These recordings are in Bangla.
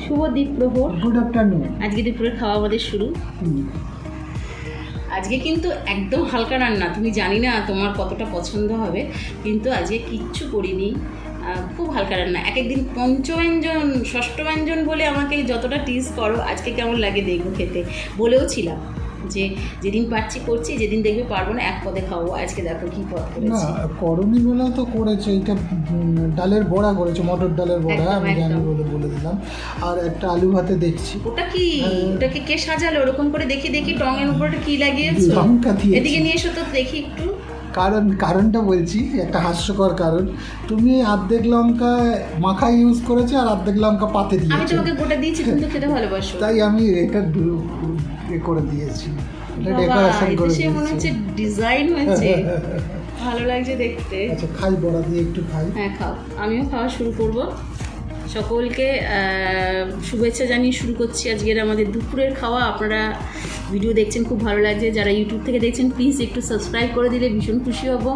শুভ দ্বীপ প্রহর গুড আফটারনুন আজকে দুপুরের খাওয়া আমাদের শুরু। আজকে কিন্তু একদম হালকা রান্না তুমি জানি না তোমার কতটা পছন্দ হবে কিন্তু আজকে কিচ্ছু করিনি। খুব হালকা রান্না। এক একদিন পঞ্চব্যঞ্জন ষষ্ঠ ব্যঞ্জন বলে আমাকে যতটা টিস করো আজকে কেমন লাগে দেখব খেতে। বলেও ছিলাম। যে যেদিন পারছি করছি যেদিন দেখবে পারব না এক পদে খাব। আজকে দেখো কি পদ না করণী বেলা তো করেছে এটা ডালের বড়া করেছে মটর ডালের বড়া আমি জানি বলে বলে দিলাম। আর একটা আলু ভাতে দেখছি। ওটা কি? হ্যাঁ। ওটাকে কে সাজালো? ওরকম করে দেখি দেখি টং এর উপরে কি লাগিয়েছো? লঙ্কা। এদিকে নিয়ে এসো তো দেখি একটু। কারণ কারণটা বলছি একটা হাস্যকর কারণ। তুমি অর্ধেক লঙ্কা মাখা ইউজ করেছ আর অর্ধেক লঙ্কা পাতে আমি তোমাকে গোটা দিয়েছি তুমি তো খেতে ভালোবাসো। তাই আমি এটা করে দিয়েছি। এটা ডেকোরেশন করে সে মনে হচ্ছে ডিজাইন হয়েছে। ভালো লাগছে দেখতে। আচ্ছা খাই বড়া দিয়ে একটু খাই। হ্যাঁ খাও। আমিও খাওয়া শুরু করব। সকলকে শুভেচ্ছা জানিয়ে শুরু করছি আজকের আমাদের দুপুরের খাওয়া। আপনারা ভিডিও দেখছেন, খুব ভালো লাগছে। যারা ইউটিউব থেকে দেখছেন প্লিজ একটু সাবস্ক্রাইব করে দিলে ভীষণ খুশি হব।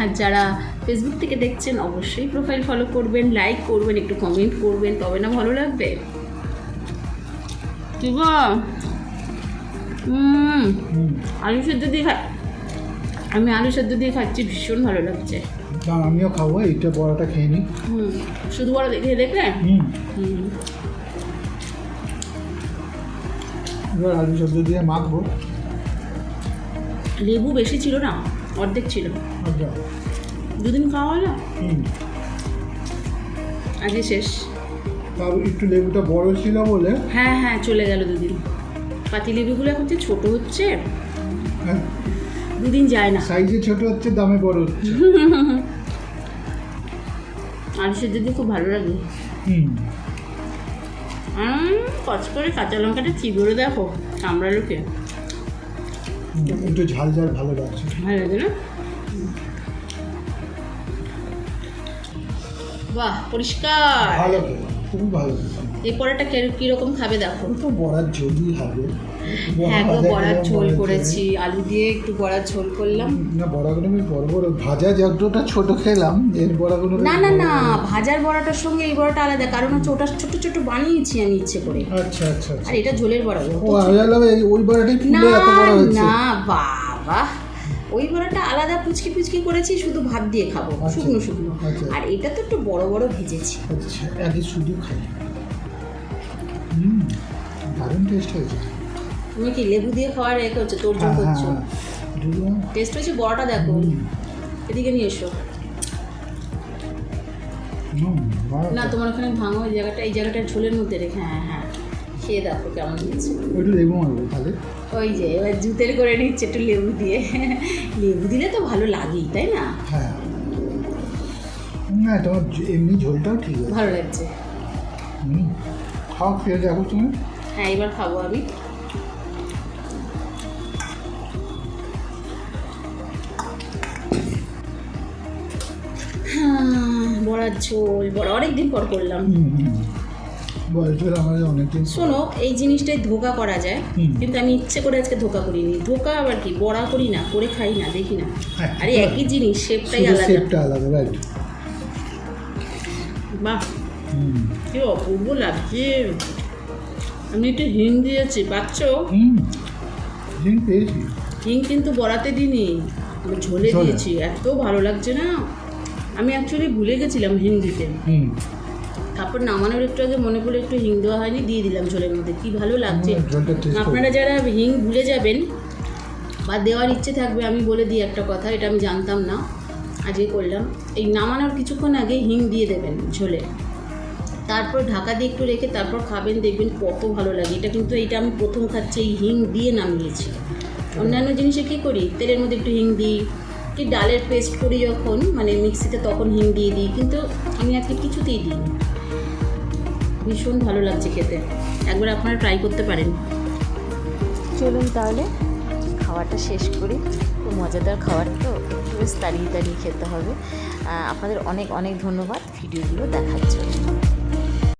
আর যারা ফেসবুক থেকে দেখছেন, অবশ্যই প্রোফাইল ফলো করবেন লাইক করবেন, একটু কমেন্ট করবেন, তবে না ভালো লাগবে। কি গো আলু সেদ্ধ দিয়ে খা আমি আলু সেদ্ধ দিয়ে খাচ্ছি, ভীষণ ভালো লাগছে। দাঁড়া, আমিও খাব এইটা বড়াটা খেয়ে নিই। শুধু বড়া দেখে দেখলে? হুম। এবার আলু সবজি দিয়ে মাখবো। লেবু বেশি ছিল না অর্ধেক ছিল। দুদিন খাওয়া হলো? হুম। আজকে শেষ। তাও একটু লেবুটা বড় ছিল বলে। হ্যাঁ হ্যাঁ চলে গেল দুদিন। পাতি লেবুগুলো এখন যে ছোটো হচ্ছে হ্যাঁ, দুদিন যায় না। সাইজে ছোট হচ্ছে দামে বড় হচ্ছে। আলু সেদ্ধ দিয়ে খুব ভালো লাগে। হুম। কচ করে কাঁচা লঙ্কাটা চিবড়ে দেখো কামড়া লোকে একটু ঝাল ঝাল ভালো লাগছে। ভালো লাগে না? বাহ পরিষ্কার। ভালো খুব ভালো এই পরেটা কীরকম খাবে দেখো? তো বড়ার ঝোলই হবে। হ্যাঁ গো বড়ার ঝোল করেছি। আলু দিয়ে একটু বড়ার ঝোল করলাম। না বড়াগুলো আমি বড় বড় ভাজা যতটা ছোট খেলাম এর বড়াগুলো না না না ভাজার বড়াটার সঙ্গে এই বড়াটা আলাদা কারণ হচ্ছে ওটা ছোট ছোট বানিয়েছি আমি ইচ্ছে করে। আচ্ছা আচ্ছা আচ্ছা। আর এটা ঝোলের বড়া ও আমি ওই বড়াটাই ফুলে এত বড় হয়েছে। না বাবা। ওই বড়াটা আলাদা পুচকি পুচকি করেছি শুধু ভাত দিয়ে খাব আচ্ছা, শুকনো শুকনো। আচ্ছা। আর এটা তো একটু বড় বড় ভেজেছি। আচ্ছা আগে শুধু খাই। হুম দারুণ টেস্ট হয়েছে। তুমি কি লেবু দিয়ে খাওয়ার রেখে হচ্ছে তোর জন্য হ্যাঁ হ্যাঁ। করছ হ্যাঁ। টেস্ট হয়েছে বড়াটা দেখো। এদিকে নিয়ে এসো। না তোমার ওখানে ভাঙো ওই জায়গাটা এই জায়গাটা ঝোলের মধ্যে রেখে হ্যাঁ হ্যাঁ। খেয়ে দেখো কেমন হয়েছে। একটু লেবু মারবো তাহলে। ওই যে এবার জুতের করে নিচ্ছে একটু লেবু দিয়ে। লেবু দিলে তো ভালো লাগেই তাই না? হ্যাঁ। না তোমার এমনি ঝোলটাও ঠিক আছে। ভালো লাগছে। হুম। খাও খেয়ে দেখো তুমি। হ্যাঁ এবার খাব আমি। হ্যাঁ, বড়ার ঝোল বড়া অনেকদিন পর করলাম। বয়সের আমাদের অনেকদিন শোনো এই জিনিসটাই ধোকা করা যায় কিন্তু আমি ইচ্ছে করে আজকে ধোকা করিনি। ধোকা আবার কি? বড়া করি না করে খাই না দেখি না। হ্যাঁ, আরে একই জিনিস শেপটাই আলাদা। শেপটা আলাদা রাইট বাহ কি অপূর্ব লাগছে। আমি একটু হিং দিয়েছি পাচ্ছ? হুম। পেয়েছি হিং কিন্তু বড়াতে দিইনি আমি ঝোলে। দিয়েছি এত ভালো লাগছে না। আমি অ্যাকচুয়ালি ভুলে গেছিলাম হিং দিতে। হুম। তারপর নামানোর একটু আগে মনে পড়ে একটু হিং দেওয়া হয়নি দিয়ে দিলাম ঝোলের মধ্যে। কি ভালো লাগছে। আপনারা যারা হিং ভুলে যাবেন বা দেওয়ার ইচ্ছে থাকবে আমি বলে দিই একটা কথা এটা আমি জানতাম না আজকে করলাম। এই নামানোর কিছুক্ষণ আগে হিং দিয়ে দেবেন ঝোলে। তারপর ঢাকা দিয়ে একটু রেখে তারপর খাবেন দেখবেন কত ভালো লাগে। এটা কিন্তু এইটা আমি প্রথম খাচ্ছি এই হিং দিয়ে নামিয়েছি। অন্যান্য জিনিসে কী করি? তেলের মধ্যে একটু হিং দিই কি ডালের পেস্ট করি যখন মানে মিক্সিতে তখন হিং দিয়ে দিই কিন্তু আমি আজকে কিছুতেই দিই ভীষণ ভালো লাগছে খেতে। একবার আপনারা ট্রাই করতে পারেন। চলুন তাহলে, খাওয়াটা শেষ করি। খুব মজাদার খাবার তো বেশ তাড়িয়ে তাড়িয়ে খেতে হবে। আপনাদের অনেক অনেক ধন্যবাদ ভিডিওগুলো দেখার জন্য।